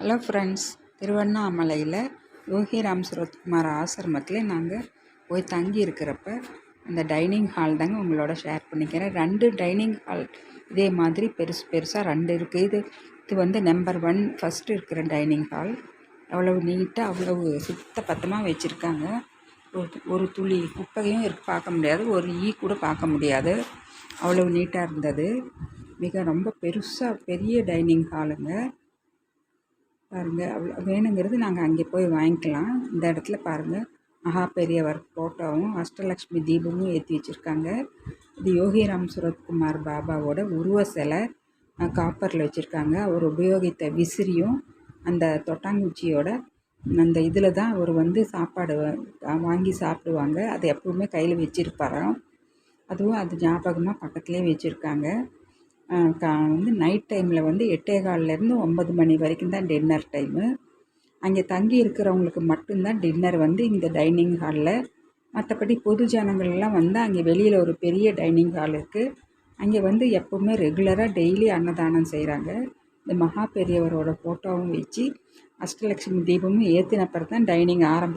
Hello friends திருவண்ணாமலையில் யோகி ராம் சுரத்குமார் ஆசிரமத்தில் நாங்கள் போய் தங்கி இருக்கிறப்ப அந்த டைனிங் ஹால் தாங்க உங்களோட ஷேர் பண்ணிக்கிறேன். ரெண்டு டைனிங் ஹால் இதே மாதிரி பெருசு பெருசாக ரெண்டு இருக்குது இது இது வந்து நம்பர் ஒன் ஃபஸ்ட்டு இருக்கிற டைனிங் ஹால் அவ்வளவு நீட்டாக அவ்வளவு சுத்த பத்தமாக வச்சுருக்காங்க. ஒரு ஒரு துளி குப்பையும் இருக்கு பார்க்க முடியாது. ஒரு ஈ கூட பார்க்க முடியாது. அவ்வளவு நீட்டாக இருந்தது. மிக ரொம்ப பெருசாக பெரிய டைனிங் ஹாலுங்க பாருங்கள் அவ்வளோ வேணுங்கிறது நாங்கள் அங்கே போய் வாங்கிக்கலாம். இந்த இடத்துல பாருங்கள் மகா பெரியவர் ஃபோட்டோவும் அஷ்டலக்ஷ்மி தீபமும் ஏற்றி வச்சுருக்காங்க. இது யோகிராம் சுரத்குமார் பாபாவோட உருவ சிலை. காப்பரில் வச்சுருக்காங்க. அவர் உபயோகித்த விசிறியும் அந்த தொட்டாங்குச்சியோட அந்த இதில் தான் அவர் வந்து சாப்பாடு வாங்கி சாப்பிடுவாங்க. அதை எப்பவுமே கையில் வச்சுருப்பாராம். அதுவும் அது ஞாபகமாக பக்கத்துலேயே வச்சுருக்காங்க. கா வந்து நைட் டைமில் வந்து எட்டே கால்லேருந்து ஒன்பது மணி வரைக்கும் தான் டின்னர் டைமு அங்கே தங்கி இருக்கிறவங்களுக்கு மட்டும்தான் டின்னர் வந்து இந்த டைனிங் ஹாலில் மற்றபடி பொது ஜனங்கள்லாம் வந்து அங்கே வெளியில் ஒரு பெரிய டைனிங் ஹால் இருக்குது அங்கே வந்து எப்போவுமே ரெகுலராக டெய்லி அன்னதானம் செய்கிறாங்க இந்த மகா பெரியவரோட ஃபோட்டோவும் வச்சு அஷ்டலக்ஷ்மி தீபமும் ஏற்றின அப்புறம் தான் டைனிங் ஆரம்பம்